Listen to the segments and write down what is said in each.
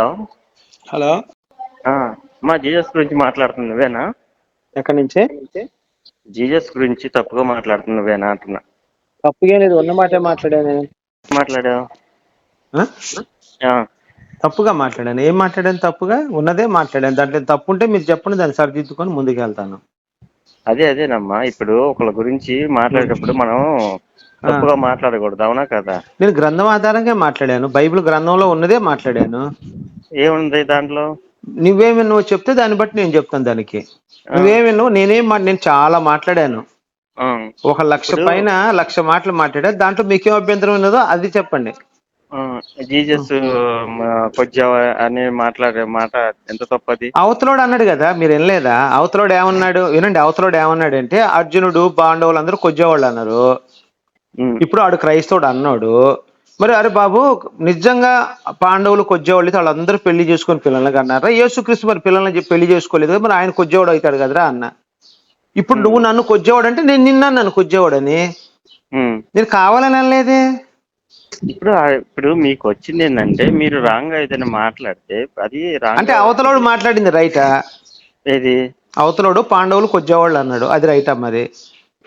Hello. Hello. మా Jesus గురించి మాట్లాడుతుంది నువ్వేనా? ఎక్కడి నుంచి? జీజస్ గురించి తప్పుగా మాట్లాడుతుంది నువ్వేనా అంటున్నా. తప్పుగా లేదు ఉన్న మాటే మాట్లాడాను మాట్లాడావు? తప్పుగా మాట్లాడాను. ఏం మాట్లాడాను తప్పుగా? ఉన్నదే మాట్లాడాను. దాంట్లో తప్పు ఉంటే మీరు చెప్పండి దాన్ని సరిదిద్దుకొని ముందుకు వెళ్తాను అదే అదేనమ్మా ఇప్పుడు ఒకళ్ళ గురించి మాట్లాడేటప్పుడు మనం తప్పుగా మాట్లాడకూడదు అవునా కదా? నేను గ్రంథం ఆధారంగా మాట్లాడాను. బైబిల్ గ్రంథంలో ఉన్నదే మాట్లాడాను. ఏముంది దాంట్లో? నువ్వేమి నువ్వు చెప్తే దాన్ని బట్టి నేను చెప్తాను దానికి. నువ్వేమి నువ్వు నేనేం నేను చాలా మాట్లాడాను. ఒక లక్ష పైన లక్ష మాటలు మాట్లాడా దాంట్లో మీకేం అభ్యంతరం ఉన్నదో అది చెప్పండి. జీజస్ అని మాట్లాడే మాట ఎంత తప్పది? అవతలోడు అన్నాడు కదా మీరు వినలేదా? అవతలోడు ఏమన్నాడు? వినండి అవతలోడు ఏమన్నాడు అంటే అర్జునుడు పాండవులు అందరూ కొద్దివాళ్ళు అన్నారు. ఇప్పుడు ఆడు క్రైస్తవుడు అన్నాడు మరి అరే బాబు నిజంగా పాండవులు కొద్దివాళ్ళు అయితే వాళ్ళందరూ పెళ్ళి చేసుకొని పిల్లలకి అన్నారా యేసుక్రీస్తు మరి పిల్లల్ని పెళ్ళి చేసుకోలేదు కదా మరి ఆయన కొద్దివాడు అవుతాడు కదరా అన్న? ఇప్పుడు నువ్వు నన్ను కొద్దివాడు అంటే నేను నిన్న నన్ను కొద్దివాడని. నేను కావాలని అనలేదే. ఇప్పుడు ఇప్పుడు మీకు వచ్చింది ఏంటంటే మీరు రాంగ్ ఏదైనా మాట్లాడితే అది రాంగ్ అంటే అవతలోడు మాట్లాడింది రైటా? ఏది? అవతలోడు పాండవులు కొద్దివాళ్ళు అన్నాడు. అది రైటా మరి?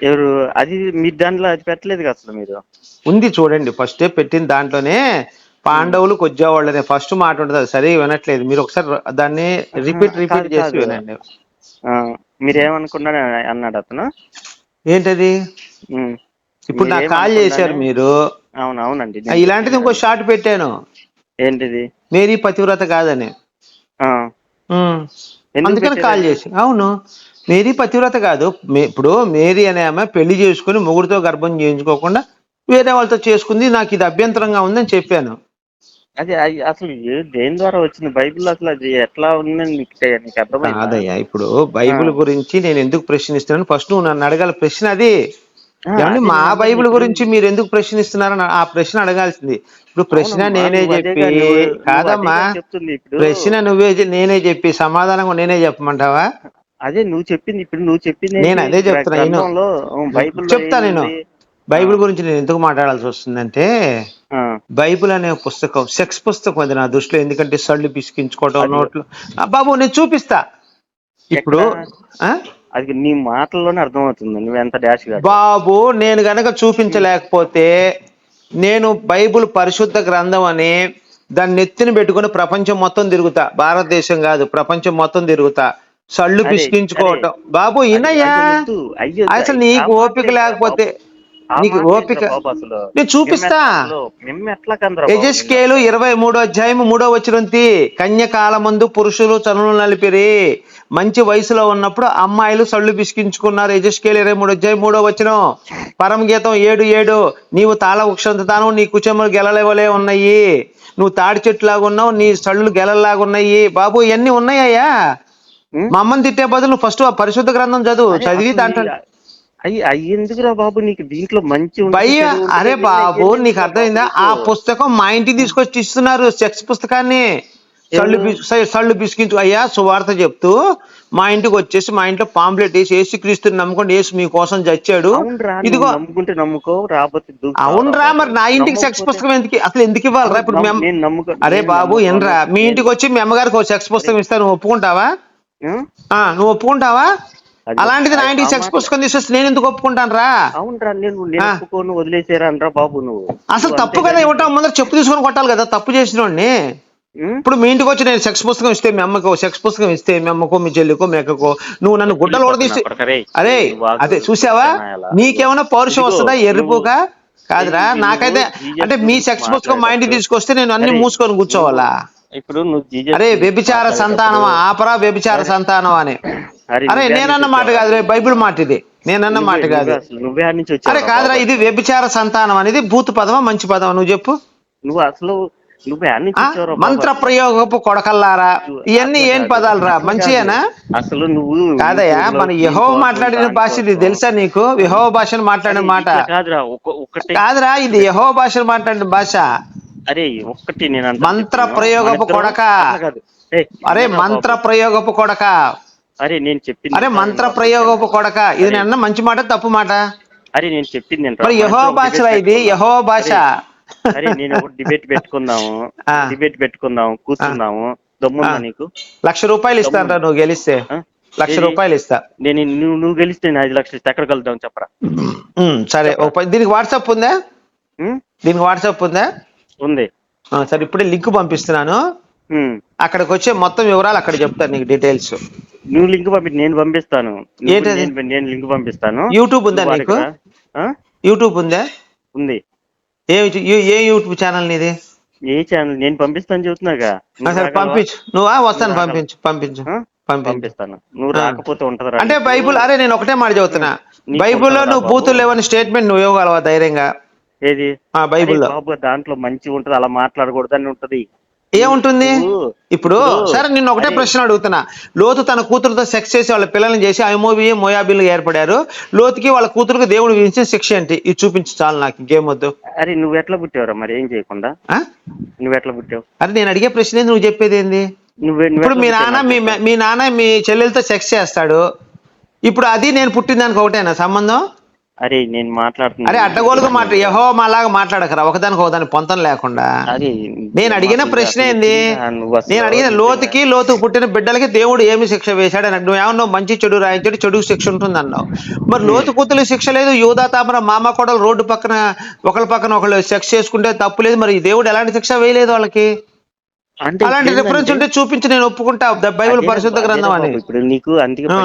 ఎవరు అది మీ దాంట్లో అది పెట్టలేదు కదా అసలు మీరు? ఉంది చూడండి ఫస్టే పెట్టిన దాంట్లోనే పాండవులు కొద్దివాళ్ళనే ఫస్ట్ మాట ఉంటుంది అది సరే వినట్లేదు. మీరు ఒకసారి దాన్ని రిపీట్ రిపీట్ చేసి. వినండి. ఆ, మీరేమనుకున్నారు అన్నాడు అతను. ఏంటది. ఇప్పుడు నాకు కాల్ చేశారు మీరు. అవును అవునండి ఆ, ఇలాంటిది ఇంకో షార్ట్ పెట్టాను. ఏంటిది? మేరీ పతివ్రత కాదని. అందుకని? కాల్ చేసి అవును. మేరీ పతివ్రత కాదు. ఇప్పుడు మేరీ అనే ఆమె పెళ్ళి చేసుకుని మొగుడితో గర్భం చేయించుకోకుండా వేరే వాళ్ళతో చేసుకుంది. నాకు ఇది అభ్యంతరంగా ఉందని చెప్పాను. అది అసలు ఏ- దేని ద్వారా వచ్చింది? బైబిల్ అసలు అది ఎట్లా ఉందని నీకు అర్థమైందా? కాదయ్యా ఇప్పుడు బైబిల్ గురించి నేను ఎందుకు ప్రశ్నిస్తున్నాను? ఫస్ట్ నువ్వు నన్ను అడగాల ప్రశ్న అది. ఏమండి మా బైబిల్ గురించి. మీరు ఎందుకు ప్రశ్నిస్తున్నారని ఆ ప్రశ్న అడగాల్సింది. ఇప్పుడు ప్రశ్న నేనే చెప్పి కాదమ్మా. ప్రశ్న నువ్వే నేనే చెప్పి సమాధానం నేనే చెప్పమంటావా? అదే నువ్వు చెప్పింది ఇప్పుడు నువ్వు చెప్పింది నేను? అదే చెప్తున్నా, ఆ, బైబిల్లో చెప్తా నేను? బైబిల్ గురించి నేను ఎందుకు మాట్లాడాల్సి వస్తుందంటే బైబిల్ అనే పుస్తకం సెక్స్ పుస్తకం అది నా దృష్టిలో ఎందుకంటే సళ్ళు పిసికించుకోవటం అది- నోట్లు. బాబు నేను చూపిస్తా. ఇప్పుడు? అది నీ మాటల్లోనే అర్థమవుతుంది నువ్వు ఎంత డాష్ బాబు నేను గనక చూపించలేకపోతే నేను బైబిల్ పరిశుద్ధ గ్రంథం అని దాన్ని నెత్తిన పెట్టుకుని ప్రపంచం మొత్తం తిరుగుతా. భారతదేశం కాదు ప్రపంచం మొత్తం తిరుగుతా. సళ్ళు పిసికించుకోవటం. బాబు ఇనయ్యా అసలు నీకు ఓపిక లేకపోతే నీకు ఓపిక? నేను చూపిస్తా. యజస్కేలు ఇరవై మూడో అధ్యాయం మూడో వచ్చినంతి కన్యకాలమందు పురుషులు చనులు నలిపిరి. మంచి వయసులో ఉన్నప్పుడు అమ్మాయిలు సళ్ళు పిసికించుకున్నారు. యజస్కేలు ఇరవై మూడు అధ్యాయం మూడో వచనం. పరమ గీతం ఏడు ఏడు. నీవు తాళ వృక్షంతాను నీ కుచములు గెలలేవలే ఉన్నాయి. నువ్వు తాడి చెట్టులాగా ఉన్నావు నీ సళ్ళు గెలలాగా ఉన్నాయి బాబు ఇవన్నీ ఉన్నాయ్యా? మా అమ్మని తిట్టే బదులు ఫస్ట్ ఆ పరిశుద్ధ గ్రంథం చదువు చదివి దాంట్లో అయ్యి ఎందుకురా బాబు నీకు దీంట్లో మంచి ఉంటుంది, అరే బాబు నీకు అర్థమైందా? ఆ? పుస్తకం మా ఇంటికి తీసుకొచ్చి ఇస్తున్నారు సెక్స్ పుస్తకాన్ని. సళ్ళు సళ్ళు పిసికించు అయ్యా సువార్త చెప్తూ మా ఇంటికి వచ్చేసి మా ఇంట్లో పాంప్లెట్ వేసి ఏసు క్రీస్తుని నమ్ముకోండి ఏసు మీ కోసం చచ్చాడు. ఇదిగో నమ్ముకుంటే నమ్ముకో రాకపోతే దూకు. అవునరా మరి నా ఇంటికి సెక్స్ పుస్తకం ఎందుకు అసలు ఎందుకు ఇవ్వాలరా? ఇప్పుడు అరే బాబు. ఎనరా మీ ఇంటికి వచ్చి మీ అమ్మగారికి ఒక సెక్స్ పుస్తకం ఇస్తా నువ్వు ఒప్పుకుంటావా? నువ్వు ఒప్పుకుంటావా? అలాంటిది నా ఇంటికి పుస్తకం తీసుకొస్తే నేను ఎందుకు ఒప్పుకుంటాను రా అవునరా నేను. ఒప్పుకోను వదిలేసారా అనరా బాబు నువ్వు. అసలు తప్పు కదా ఇవ్వటం ముందర చెప్పు తీసుకొని కొట్టాలి కదా తప్పు చేసిన ఉం? ఇప్పుడు మీ ఇంటికి వచ్చి నేను సెక్స్ పుస్తకం ఇస్తే మీ అమ్మకో సెక్స్ పుస్తకం ఇస్తే మీ అమ్మకో మీ చెల్లికో మీ అక్కకో నువ్వు నన్ను గుడ్డలు ఓడదీసి అరే. అదే చూసావా. నీకేమైనా పౌరుషం వస్తుందా నువ్వు- కాదురా నాకైతే అంటే మీ సెక్స్ పుస్తకం మా ఇంటికి తీసుకొస్తే నేను అన్ని మూసుకొని కూర్చోవాలా? ఇప్పుడు నువ్వు అరే వ్యభిచార సంతానమా? ఆపరా వ్యభిచార సంతానం అని. అరే, నేనన్న మాట? కాదు రే బైబిల్ మాట ఇది. నేనన్న మాట కాదు. నువ్వే నుంచి అరే కాదురా ఇది వ్యభిచార సంతానం అనేది భూత పదమా మంచి పదమా? నువ్వు చెప్పు. నువ్వు అసలు నువ్వే. మంత్ర ప్రయోగపు కొడకల్లారా? ఇవన్నీ ఏం పదాలు రా మంచియేనా? అసలు నువ్వు కాదయ్యా మన యహో మాట్లాడిన భాష ఇది. తెలుసా నీకు? యహో భాషను మాట్లాడిన మాట. కాదురా ఇది యహో భాషను మాట్లాడిన భాష. అరే ఒక్కటి నేను మంత్ర. ప్రయోగపు కొడక. అరే మంత్ర? ప్రయోగపు కొడక అరే నేను చెప్పింది అరే మంత్ర? ప్రయోగపు కొడక ఇది అన్న మంచి మాట తప్పు మాట అరే నేను చెప్పింది? మరి యహో ఒకటే ఇది. యహో భాష అరే, నేను డిబేట్ పెట్టుకుందాము. డిబేట్ పెట్టుకుందాము కూర్చుందాము దమ్ముందా ఆ. నీకు లక్ష రూపాయలు ఇస్తానరా నువ్వు గెలిస్తే? లక్ష? రూపాయలు ఇస్తా నేను నువ్వు నువ్వు గెలిస్తే నేను ఐదు లక్షలు ఇస్తా. ఎక్కడ కలుద్దాం చెప్పరా సరే దీనికి వాట్సాప్ ఉందా? దీనికి వాట్సాప్ ఉందా ఉంది సరే ఇప్పుడే లింక్ పంపిస్తున్నాను. అక్కడికి వచ్చే మొత్తం వివరాలు అక్కడ చెప్తాను నీకు డీటెయిల్స్ నువ్వు లింక్ పంపి నేను పంపిస్తాను ఏంటది? నేను- లింక్ పంపిస్తాను యూట్యూబ్ ఉందా నువ్వు నీకు. ఆ? యూట్యూబ్ ఉందా ఉంది ఏ యూ- ఏ యూట్యూబ్ ఛానల్ నీది ఏ ఛానల్ నేను పంపిస్తాను చెబుతున్నాగా ఆ, నువ్వు సరే రాగలవా? పంపించు నువ్వు వస్తాను పంపించు పంపించు ఆ? పంపించు పంపిస్తాను నువ్వు ఆ. రాకపోతే ఉంటదిరా అంటే. బైబుల్ అరే నేను ఒకటే మాట నీకు బైబుల్లో ఉంటుందా నువ్వు బాబు? బూతులు లేవని స్టేట్మెంట్ నువ్వు ఇవ్వగలవా ధైర్యంగా ఏది. అరే బాబు దాంట్లో మంచిగా ఉంటది అలా మాట్లాడకూడదు అని ఉంటది. ఏముంటుంది? ఇప్పుడు సరే నిన్న ఒకటే ప్రశ్న అడుగుతున్నా. లోతు తన కూతురుతో సెక్స్ చేసి వాళ్ళ పిల్లల్ని చేసి ఐమోబి మోయాబిలు ఏర్పడారు. లోతుకి వాళ్ళ కూతురుకి దేవుడు విధించిన శిక్ష ఏంటి? ఇది చూపించు చాలు నాకు ఇంకేం వద్దు. అరే నువ్వు ఎట్లా పుట్టావురా మరి? ఏం చేయకుండా? నువ్వు ఎట్లా పుట్టావు? అరే నేను అడిగే ప్రశ్న ఏంది? నువ్వు చెప్పేది ఏంది? ఇప్పుడు మీ నాన్న మీ మీ నాన్న మీ చెల్లెలతో సెక్స్ చేస్తాడు. ఇప్పుడు అది నేను పుట్టిన దానికి ఒకటేనా సంబంధం? అరే నేను మాట్లాడుతున్నా. అరే అడ్డగోలుగా మాట యహో మాలాగా మాట్లాడకరా. ఒకదానికి ఒకదాని పొంతం లేకుండా. నేను అడిగిన ప్రశ్న ఏంది? నేను అడిగిన లోతుకి లోతుకు పుట్టిన బిడ్డలకి దేవుడు ఏమి శిక్ష వేశాడు? అని నువ్వు ఏమన్నావు? మంచి చెడు రాయించాడు చెడు శిక్ష ఉంటుంది అన్నావు మరి లోతు కూతురు శిక్ష లేదు. యూదా తాపన మామ కొడలు రోడ్డు పక్కన ఒకళ్ళ పక్కన ఒకళ్ళు సెక్స్ చేసుకుంటే తప్పు లేదు. మరి దేవుడు ఎలాంటి శిక్ష వేయలేదు వాళ్ళకి? అంటే అలాంటి రిఫరెన్స్ ఉంటే చూపించి నేను ఒప్పుకుంటా ద బైబిల్ పరిశుద్ధ గ్రంథం అని ఇప్పుడు నీకు అందుకే ఆ.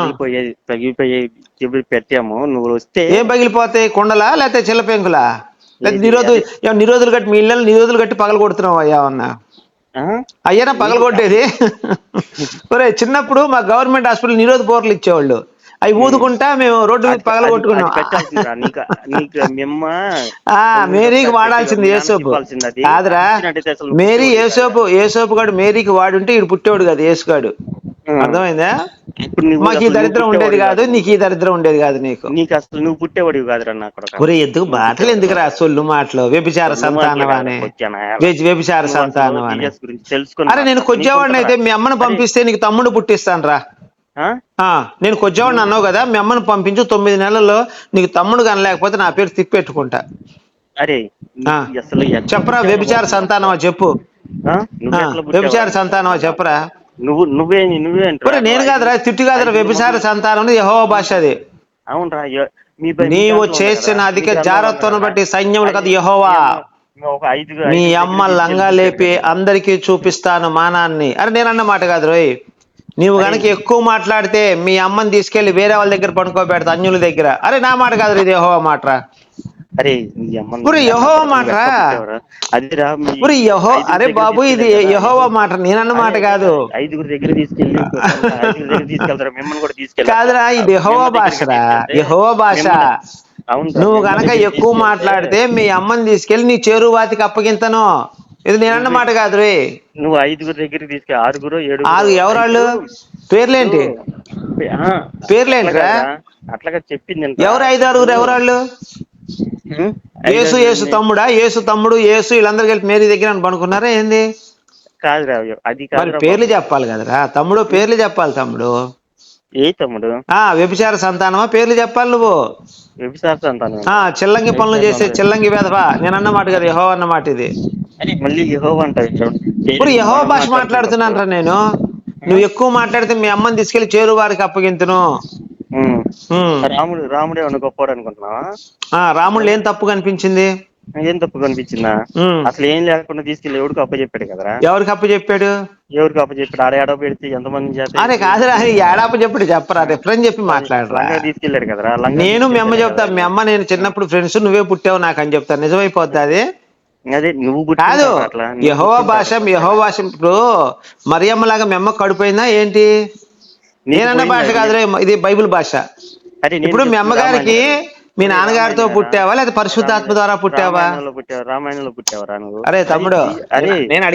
పగిలిపోయే పెట్టాము నువ్వు వస్తే ఏం పగిలిపోతాయి కొండలా లేకపోతే చిల్లపెంకులా లేకపోతే? నిరోధు నిరోధులు కట్టి మీ ఇళ్ళని నిరోధులు కట్టి పగల కొడుతున్నావు అయ్యా అన్నా? అయ్యానా పగల కొట్టేది ఒరే చిన్నప్పుడు మా గవర్నమెంట్ హాస్పిటల్ నిరోధ బోర్లు ఇచ్చేవాళ్ళు అవి ఊదుకుంటా మేము రోడ్డు మీద అది- పగల అది- కొట్టుకున్నాం అది పెట్టాల్సిందిరా, నీకు నీకు మిమ్మ. ఆ మేరీకి వాడాల్సింది ఏ నాన్న సోపు చెప్పాల్సింది అది. కాదురా మేరీ ఏ పుట్టేవాడు సోపు ఏ సోపు గాడు మేరీకి వాడుంటే ఇడు పుట్టేవాడు కాదు యేసుగాడు. ఉం. అర్థమైందా? ఇప్పుడు మాకు ఈ దరిద్రం ఉండేది కాదు. నీకు ఈ దరిద్రం ఉండేది కాదు నీకు. నీకు అసలు నువ్వు పుట్టేవాడివి కాదురా ఒరే ఎందుకు మాటలు ఎందుకు రా సొల్లు మాటలు? వ్యభిచార సంతానం అని వ్యభిచార సంతానం అని అరే నేను కొద్దివాడిని అయితే మీ అమ్మను పంపిస్తే నీకు తమ్ముడు పుట్టిస్తాను రా నేను కొద్దివాడిని అన్నావు కదా మీ అమ్మను పంపించు తొమ్మిది నెలల్లో నీకు తమ్ముడు కనలేకపోతే నా పేరు తిప్పెట్టుకుంటా అరే అసలు చెప్పరా వ్యభిచార? సంతానమా చెప్పు? వ్యభిచార సంతానమా చెప్పరా? నువ్వు నువ్వే నువ్వే నేను కాదురా తిట్టు కాదురా వ్యభిచార సంతానం యహో భాష అది. అవునరా నీవు చేసిన? అధిక జాగ్రత్తను బట్టి? సైన్యములు కదా యెహోవా. మీ అమ్మ లంగా లేపి అందరికీ చూపిస్తాను మానాన్ని. అరే నేను అన్న మాట కాదు రోయ్. నీవు గనక ఎక్కువ మాట్లాడితే మీ అమ్మని తీసుకెళ్ళి వేరే వాళ్ళ దగ్గర పడుకోబెడతా అన్యుల దగ్గర. అరే నా మాట కాదు ఇది యహో మాటరా. అరే నీ అమ్మ ఒరే, యెహోవా మాట రా. అదిరా మీ ఒరే యహో ఐదుగురు అరే బాబు ఇది? యహోవా మాట నేనన్న మాట కాదు. ఐదుగురు దగ్గర తీసుకెళ్ళి ఐదుగురు దగ్గర తీసుకెళ్తారా? మిమ్మల్ని కూడా తీసుకెళ్ళి కాదురా ఇది యహోవా భాషరా. యహోవా భాష. నువ్వు గనక ఎక్కువ మాట్లాడితే మీ అమ్మని తీసుకెళ్ళి నీ చేరువాతికి అప్పగింతను. ఇది నేనన్న మాట కాదు రే నువ్వు ఐదుగురు దగ్గరికి తీసుకెళ్ళి ఆరుగురు ఏడు ఆగు ఎవరాళ్ళు? పేర్లేంటి? పేర్లేంట్రా? అట్లాగా చెప్పింది ఎవరు ఐదు ఆరుగురు ఎవరాళ్ళు? యేసు యేసు తమ్ముడా? యేసు తమ్ముడు యేసు వీళ్ళందరూ కలిపి మేరీ దగ్గర అని పనుకున్నారా ఏంది? కాదురా అది కాదు పేర్లు చెప్పాలి కదరా. తమ్ముడు పేర్లు చెప్పాలి తమ్ముడు. ఏ తమ్ముడు? ఆ వ్యభిచార సంతానమా? పేర్లు చెప్పాలి నువ్వు. వ్యభిచార సంతానం ఆ చిల్లంగి పనులు చేసే చిల్లంగి వేదవా నేను అన్న మాట కదా యహో అన్న మాట ఇది. అని మళ్ళీ యెహోవా అంటావు ఇప్పుడు యహో భాష మాట్లాడుతున్నాను నేను. నువ్వు ఎక్కువ మాట్లాడితే మీ అమ్మని తీసుకెళ్ళి చేరు వారికి అప్పగింతును. రాముడు రాముడే ఏమన్నా గొప్పవాడు అనుకుంటున్నావా? ఆ రాముళ్ళు ఏం తప్పు కనిపించింది? ఏం తప్పు కనిపించిందా. అసలు ఏం లేకుండా తీసుకెళ్ళి ఎవరికి అప్పచెప్పాడు కదరా? ఎవరికి అప్పు చెప్పాడు ఎవరికి అప్పచెప్పాడు? ఆడ ఆడ పెడితే ఎంతమంది అరే కాదురా ఏడాపు చెప్పడు చెప్పరా రిఫరెన్స్ చెప్పి మాట్లాడరా. తీసుకెళ్ళాడు కదరా? లంగా నేను మీ అమ్మ చెప్తా కదా. మీ అమ్మ నేను చిన్నప్పుడు ఫ్రెండ్స్ నువ్వే పుట్టావు నాకు అని చెప్తా. నిజమైపోద్ది అది? అదే నువ్వు కాదు యహోవా భాష. యహో భాష ఇప్పుడు మరియమ్మలాగా మీ అమ్మ కడుపోయిందా ఏంటి నేనన్న భాష? కాదురే ఇది బైబిల్ భాష ఇప్పుడు మీ అమ్మగారికి. మీ నాన్నగారితో పుట్టావా? లేదా పరిశుద్ధాత్మ ద్వారా పుట్టావా? రామాయణంలో పుట్టావా? రామాయణంలో పుట్టావరా నువ్వు అరే తమ్ముడు అరే నేను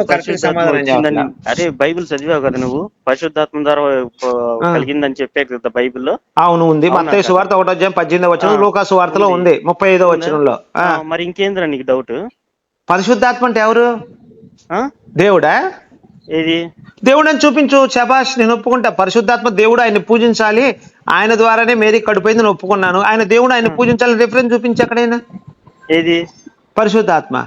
చెప్పాలి? అరే బైబిల్ చదివావు కదా నువ్వు? పరిశుద్ధాత్మ ద్వారా. కలిగిందని చెప్పే కదా బైబిల్లో? అవును ఉంది. అవునా మత్తయి కదా? సువార్త ఒకటో అధ్యాయం పద్దెనిమిది వచ్చిన లోకా సువార్తలో ఉంది. ముప్పై ఐదో వచనంలో. మరి ఇంకేంద్రా నీకు డౌట్ పరిశుద్ధాత్మ అంటే ఎవరు? దేవుడా? ఏది? దేవుడు అని చూపించు శబాష్ నేను ఒప్పుకుంటా. పరిశుద్ధాత్మ దేవుడు ఆయన్ని పూజించాలి. ఆయన ద్వారానే మేరీ కడుపోయింది నేను ఒప్పుకున్నాను. ఆయన దేవుడు ఆయన పూజించాలి రిఫరెన్స్ చూపించి ఎక్కడైనా. ఏది? పరిశుద్ధాత్మ.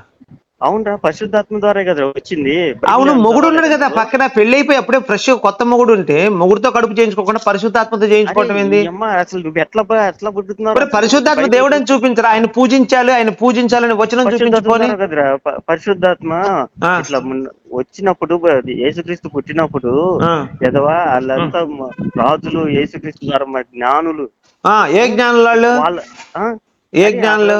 అవునరా పరిశుద్ధాత్మ ద్వారా కదా వచ్చింది. అవును మొగుడు ఉన్నాడు కదా పక్కన పెళ్ళి అయిపోయి అప్పుడే ఫ్రెష్ కొత్త మొగుడు ఉంటే మొగుడుతో కడుపు చేయించుకోకుండా పరిశుద్ధాత్మతో చేయించుకోవటం ఏంది? అమ్మ అసలు నువ్వు ఎట్లా ఎట్లా పుట్టుతున్నావు పరిశుద్ధాత్మ దేవుడని చూపించరా? ఆయన పూజించాలి ఆయన పూజించాలని చూపించుకొని ద్వారా కదరా? పరిశుద్ధాత్మ. ఇట్లా వచ్చినప్పుడు యేసుక్రీస్తు పుట్టినప్పుడు ఎదవా వాళ్ళంతా రాజులు యేసుక్రీస్తు ద్వారా జ్ఞానులు. ఏ జ్ఞానులు వాళ్ళు? ఏ జ్ఞానులు?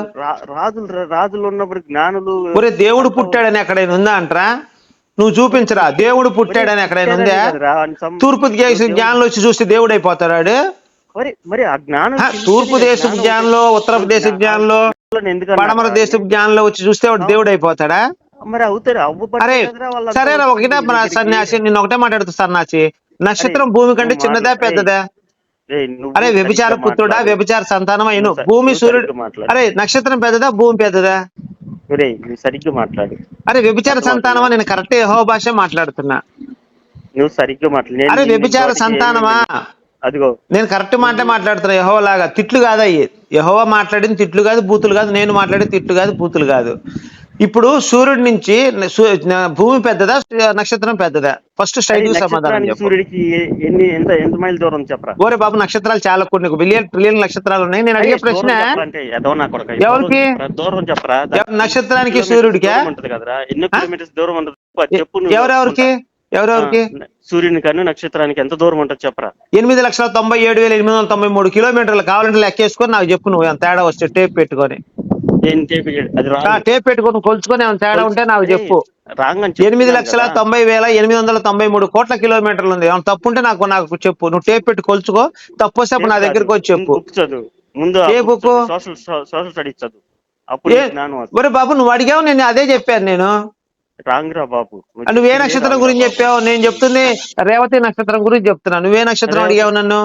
రాజులు రాజులు ఉన్నప్పుడు జ్ఞానులు ఒరే దేవుడు పుట్టాడని ఎక్కడైనా ఉందా అంటరా? నువ్వు చూపించరా దేవుడు పుట్టాడని ఎక్కడైనా ఉందా? తూర్పు దేశ జ్ఞానులు వచ్చి చూస్తే దేవుడు అయిపోతాడు మరి మరి ఆ జ్ఞానం తూర్పు దేశ జ్ఞానంలో ఉత్తరప్రదేశ్ జ్ఞానంలో ఎందుకన్నా? పడమర దేశ జ్ఞానంలో వచ్చి చూస్తే వాడు దేవుడు అయిపోతాడా? మరి అవుతారు అరే సరేరా ఒకటే. సన్యాసి నేను ఒకటే మాట్లాడుతా సన్యాసి నక్షత్రం భూమి కంటే చిన్నదా పెద్దదా? అరే వ్యభిచార పుత్రుడా. వ్యభిచార సంతానం అయిను భూమి సూర్యుడు. అరే నక్షత్రం పెద్దదా భూమి పెద్దదా? సరిగ్గా మాట్లాడు. అరే వ్యభిచార సంతానమా? నేను కరెక్ట్ యహో భాష మాట్లాడుతున్నా. నువ్వు సరిగ్గా మాట్లాడు అరే వ్యభిచార సంతానమా? అదిగో. నేను కరెక్ట్ మాట మాట్లాడుతున్నా యహోవా లాగా తిట్లు కాదు అయ్యి యహోవా మాట్లాడిన తిట్లు కాదు బూతులు కాదు నేను మాట్లాడిన తిట్లు కాదు బూతులు కాదు. ఇప్పుడు సూర్యుడి నుంచి భూమి పెద్దదా నక్షత్రం పెద్దదా? ఫస్ట్ స్ట్రైట్ సమాధానం సూర్యుడికి ఎన్ని ఎంత ఎంత మైల్ దూరం చెప్పరా? ఓరే బాబు నక్షత్రాలు చాలా కొన్ని బిలియన్ ట్రిలియన్ నక్షత్రాలు ఉన్నాయి. నేను అడిగే ప్రశ్న ఎవరికి? దూరం చెప్పరా నక్షత్రానికి సూర్యుడికా? దూరం ఉంటది కదరా. ఎన్ని కిలోమీటర్స్ దూరం ఉంటది చెప్పు. ఎవరెవరికి? ఎవరెవరికి? సూర్యుని కన్నా నక్షత్రానికి ఎంత దూరం ఉంటది చెప్పరా? ఎనిమిది లక్షల తొంభై ఏడు వేల ఎనిమిది వందల తొంభై మూడు కిలోమీటర్లు కావాలంటే లెక్కేసుకొని నాకు చెప్పు నువ్వు తేడా వస్తే టేప్ పెట్టుకొని. ఏం టేపు చేయడు. అది ఆ టేప్ పెట్టుకొని కొలుచుకొని ఏమైనా తేడా ఉంటే నాకు చెప్పు. రాంగ్ అని ఎనిమిది లక్షల కదా. తొంభై వేల ఎనిమిది వందల తొంభై మూడు కోట్ల కిలోమీటర్లు ఉంది. ఏమైనా తప్పు ఉంటే నాకు నాకు చెప్పు. నువ్వు టేప్ పెట్టి కొలుచుకో. తప్పు వస్తే అప్పుడు నా దగ్గరికి వచ్చి చెప్పు. బుక్ చదువు. ముందు ఏ? సోషల్ సోషల్ స్టడీస్ చదువు. అప్పుడు ఏ నీకు జ్ఞానం వస్తుంది. ఒరే బాబు నువ్వు అడిగావు నేను అదే చెప్పాను నేను. రాంగ్ రా బాబు. ఆ, నువ్వే నక్షత్రం గురించి చెప్పావు నేను చెప్తుంది రేవతి నక్షత్రం గురించి చెప్తున్నా. నువ్వే నక్షత్రం అడిగావు నన్ను?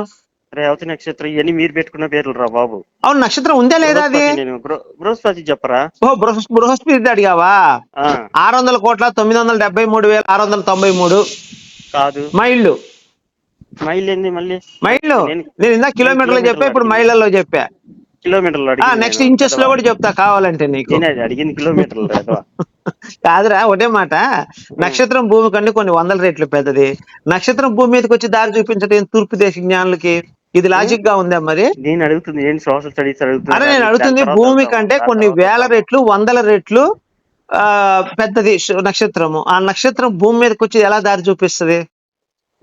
రేవతి నక్షత్రం ఇవన్నీ మీరు పెట్టుకున్న పేర్లు రా బాబు. అవును నక్షత్రం ఉందా లేదా అది? బృహస్పతి నేను బృ- బృహస్పతి చెప్పరా? ఓ బృహస్ బృహస్పతి అడిగావా? ఆ, ఆరు వందల కోట్ల తొమ్మిది వందల డెబ్బై మూడు వేల ఆరు వందల తొంభై మూడు. కాదు. మైళ్ళు మైల్ ఏంది మళ్ళీ? మైళ్ళు నేను- నేను ఇందా కిలోమీటర్లు చెప్పా ఇప్పుడు మైళ్ళలో చెప్పా. కిలోమీటర్లు ఆ అడిగింది. నెక్స్ట్ నేను. ఇంచెస్లో కూడా చెప్తా కావాలంటే నీకు. నేను అది అడిగింది కిలోమీటర్లు రా కాదురా ఒకటే మాట. నక్షత్రం భూమి కంటే కొన్ని వందల రెట్లు పెద్దది. నక్షత్రం భూమి మీదకి వచ్చి దారి చూపించడం తూర్పు దేశ జ్ఞానులకి? ఇది లాజిక్గా ఉందా మరి? నేను అడుగుతుంది ఏంటి సోషల్ స్టడీస్ అడుగుతున్నా అరే నేను అడుగుతుంది భూమి కంటే కొన్ని వేల రెట్లు వందల రెట్లు ఆ పెద్దది నక్షత్రము. ఆ నక్షత్రం భూమి మీదకి వచ్చి ఎలా దారి చూపిస్తది?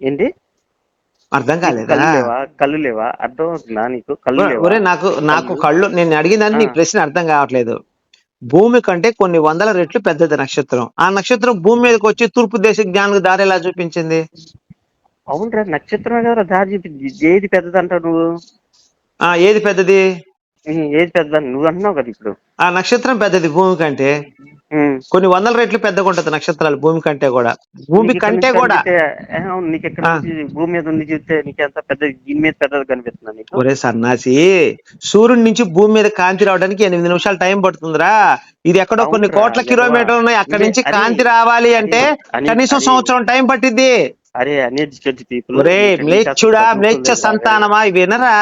ఏంటి? అర్థం కాలేదా? కళ్ళు లేవా? అర్థం అవుతుందా నీకు? కళ్ళు ఒరే నాకు నాకు కళ్ళు నేను అడిగిందని నీ. ప్రశ్న అర్థం కావట్లేదు. భూమి కంటే కొన్ని వందల రెట్లు పెద్దది నక్షత్రం. ఆ నక్షత్రం భూమి మీదకి వచ్చి తూర్పు దేశ జ్ఞానికి దారి ఎలా చూపించింది? అవునరా నక్షత్రమే కదా దారి చూపింది. ఏది పెద్దది అంటావు నువ్వు? ఆ ఏది పెద్దది? ఏది పెద్దది నువ్వు అంటున్నావు కదా ఇప్పుడు. ఆ నక్షత్రం పెద్దది భూమి కంటే. కొన్ని వందల రెట్లు పెద్దగా ఉంటది నక్షత్రాలు భూమి కంటే కూడా. భూమి కంటే కూడా. అవును నీకు ఎక్కడ భూమి మీద ఉండి చూస్తే నీకు ఎంత పెద్ద దీని మీద పెద్దది కనిపిస్తుందా ఒరే సన్నాసి సూర్యుడి నుంచి భూమి మీద కాంతి రావడానికి ఎనిమిది నిమిషాలు టైం పడుతుందిరా. ఇది ఎక్కడో కొన్ని కోట్ల. కిలోమీటర్లు ఉన్నాయి. అక్కడి నుంచి కాంతి రావాలి అంటే కనీసం సంవత్సరం టైం పట్టిద్ది. అరే అన్ఎడ్యుకేటెడ్ పీపుల్ ఒరే మ్లేచ్చుడా మ్లేచ్ఛ సంతానమా? వినరా.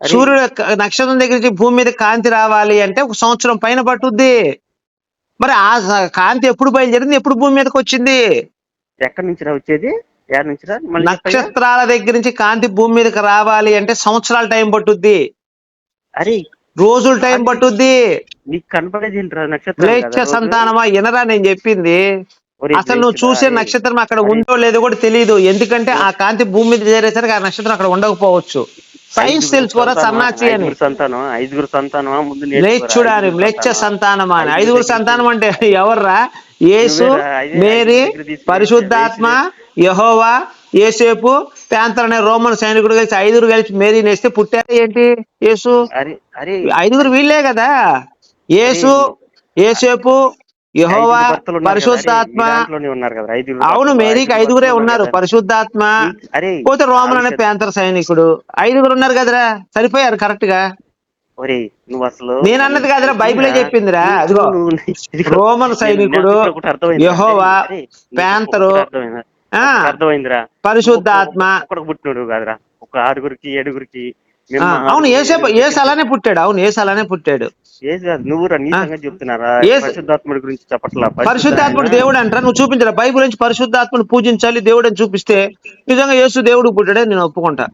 సూర్యుడు నక్షత్రం దగ్గర నుంచి భూమి మీద కాంతి రావాలి అంటే ఒక సంవత్సరం పైన పట్టుద్ది. మరి ఆ కాంతి ఎప్పుడు బయలుదేరింది? ఎప్పుడు భూమి మీదకి వచ్చింది? ఎక్కడి నుంచి వచ్చేది? నుంచి. నక్షత్రాల దగ్గర నుంచి కాంతి భూమి మీదకి రావాలి అంటే సంవత్సరాల టైం పట్టుద్ది. అరే రోజులు టైం పట్టుద్ది. నీకు కనపడేది నక్షత్రం? సంతానమా? వినరా నేను చెప్పింది. అసలు నువ్వు చూసే. నక్షత్రం అక్కడ. ఉందో లేదో కూడా తెలియదు ఎందుకంటే ఆ కాంతి భూమి మీద చేరేసరికి ఆ నక్షత్రం అక్కడ ఉండకపోవచ్చు. సైన్స్ తెలుసుకోరా? సన్నాసి అని. ఐదుగురు సంతానం ఐదుగురు సంతానమా? ముందు మ్లేచ్చుడా అని ఐదుగురు మ్లేచ్ఛ సంతానమా? అని. ఐదుగురు సంతానం అంటే ఎవర్రా? యేసు మేరీ పరిశుద్ధాత్మ యహోవా ఏసేపు ప్యాంతర్ అనే రోమన్ సైనికుడు కలిసి ఐదుగురు కలిసి మేరీ నేస్తే పుట్టారు ఏంటి? యేసు. ఐదుగురు వీళ్ళే కదా. యేసు ఏసేపు యహోవా పరిశుద్ధాత్మ అవును మేరీకి ఐదుగురు ఉన్నారు. పరిశుద్ధాత్మ పోతే రోమన్ అనే ప్యాంతర్ సైనికుడు. ఐదుగురు ఉన్నారు కదరా? సరిపోయారు కరెక్ట్గా నువ్వు అసలు నేను అన్నది కాదురా, బైబిలే చెప్పిందిరా, అదిగో. రోమన్ సైనికుడు, యెహోవా, ప్యాంతరు, ఆ, అర్థమైందిరా. పరిశుద్ధాత్మ పుట్టినోడు కాదురా. ఒక ఆరుగురికి ఏడుగురికి అవును ఏసే ఏసు అలానే పుట్టాడు. అవును ఏసు అలానే పుట్టాడు. పరిశుద్ధాత్ముడి గురించి చెప్పట్లా? పరిశుద్ధాత్ముడు దేవుడు అంటారా? నువ్వు చూపించరా బైబిల్ నుంచి పరిశుద్ధాత్మను పూజించాలి దేవుడు అని చూపిస్తే నిజంగా యేసు దేవుడు పుట్టాడే నేను ఒప్పుకుంటా.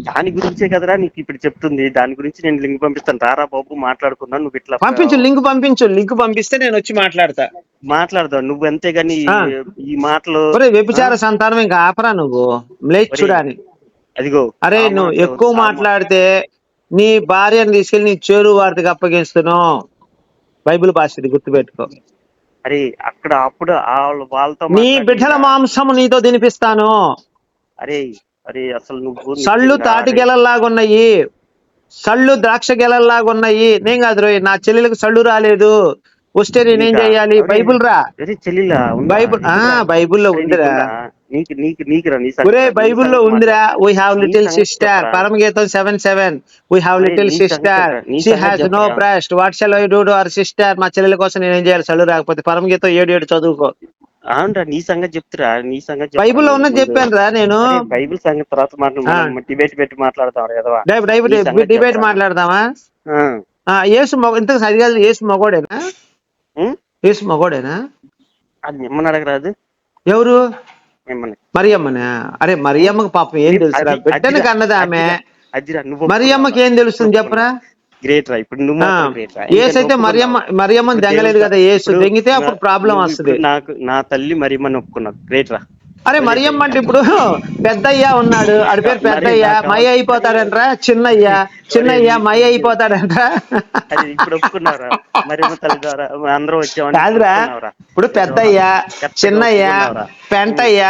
దాని గురించే కదరా నీకు ఇప్పుడు చెప్తుంది. దాని గురించి నేను లింక్ పంపిస్తాను. రారా బాబు మాట్లాడుకుందాం. నువ్వు ఇట్లా పంపించు లింక్ పంపించు. లింక్ పంపిస్తే నేను వచ్చి మాట్లాడతా. మాట్లాడదాం. నువ్వు అంతేగాని ఈ- మాటలు వ్యభిచార సంతానం ఇంకా ఆపరా నువ్వు? మ్లేచ్చుడా అని. అదిగో అరే నువ్వు ఎక్కువ మాట్లాడితే నీ భార్యను తీసుకెళ్ళి నీ చేరు వారికి అప్పగిస్తున్నావు. బైబిల్ భాష ఇది గుర్తుపెట్టుకో. అరే అక్కడ అప్పుడు వాళ్ళతో నీ బిడ్డల మాంసము నీతో తినిపిస్తాను. అరే అరే అసలు నువ్వు సళ్ళు తాటి గెలల్లాగున్నాయి. సళ్ళు ద్రాక్ష గెలల్లాగున్నాయి. నేను కాదు రోయ్ నా చెల్లెలకు సళ్ళు రాలేదు. వస్తే నేనేం? చేయాలి? అరే, బైబిల్ రా? బైబిల్? బైబిల్లో ఉందిరా. నీకు నీకు నీకురా నీ ఒరే సంగతి- నీ బైబిల్లో సంగతి ఉందిరా మాట్లాడు. వీ హ్యావ్ నీ లిటిల్ సంగతి సిస్టర్ చెప్పరా? పరమగీతం సెవెన్ సెవెన్ వీ అరే, లిటిల్ నీ సంగతి సిస్టర్ చెప్పరా? నీ షీ సంగతి హ్యాస్ నో చెప్పరా? Breast what shall I do to our sister మా చెల్లెల కోసం నేనేం చేయాలి? చదువు రాకపోతే పరమగీతం ఏడు ఏడు చదువుకో. అవునరా నీ సంగతి చెప్తురా నీ సంగతి చెప్పరా? బైబిల్లో ఉన్నది ముందు. చెప్పాను రా నేను. అరే, బైబిల్ సంగతి తర్వాత మాట్లాడు డిబేట్ పెట్టి మాట్లాడతాం కదా డైబ్ డిబేట్ మాట్లాడదామా? ఆ, యేసు మొగ ఇంతకు సరిగా యేసు మగోడేనా? యేసు మగోడేనా? అది మిమ్మల్ని అడగరాదు. ఎవరు? మరియమ్మనా అరే మరియమ్మకి పాపం ఏం తెలుసురా? అది- బిడ్డను కన్నది ఆమె? మరియమ్మకి ఏం తెలుస్తుంది చెప్పరా? గ్రేట్ రా ఇప్పుడు నువ్వు. యేసు అయితే మరియమ్మ. మరియమ్మని దెంగలేదు కదా ఇప్పుడు దెంగితే అప్పుడు ప్రాబ్లం వస్తుంది. నాకు నా తల్లి మరియమ్మని ఒప్పుకున్నావు. గ్రేట్ రా. అరే మరియమ్మ అంటే ఇప్పుడు పెద్దయ్య ఉన్నాడు. ఆడి పేరు పెద్దయ్య మై అయిపోతాడంట్రా? చిన్నయ్య. చిన్నయ్య మై అయిపోతాడంట్రా? ఇప్పుడు ఒప్పుకున్నారా ద్వారా అందరూ వచ్చామని కాదురా. ఇప్పుడు పెద్దయ్య చిన్నయ్య. పెంటయ్య.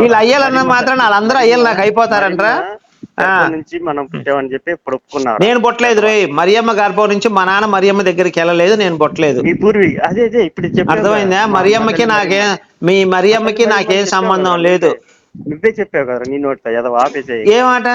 వీళ్ళు అయ్యాలన్న మాత్రం వాళ్ళందరూ అయ్యాలు నాకు అయిపోతారంట్రా. నుంచి మనం పుట్టామని చెప్పి ఇప్పుడు నేను పుట్టలేదు రోయ్ మరియమ్మ గర్భం నుంచి మా నాన్న మరియమ్మ దగ్గరికి వెళ్ళలేదు నేను పుట్టలేదు. మీ పూర్వీ అదే అదే ఇప్పుడు అర్థమైందా. మరియమ్మకి నాకేం మీ మరియమ్మకి మరియమ్మ నాకేం సంబంధం లేదు. నువ్వే చెప్పావు కదా నీ నోటితో ఏదో ఆపేసేయి. ఏమాట?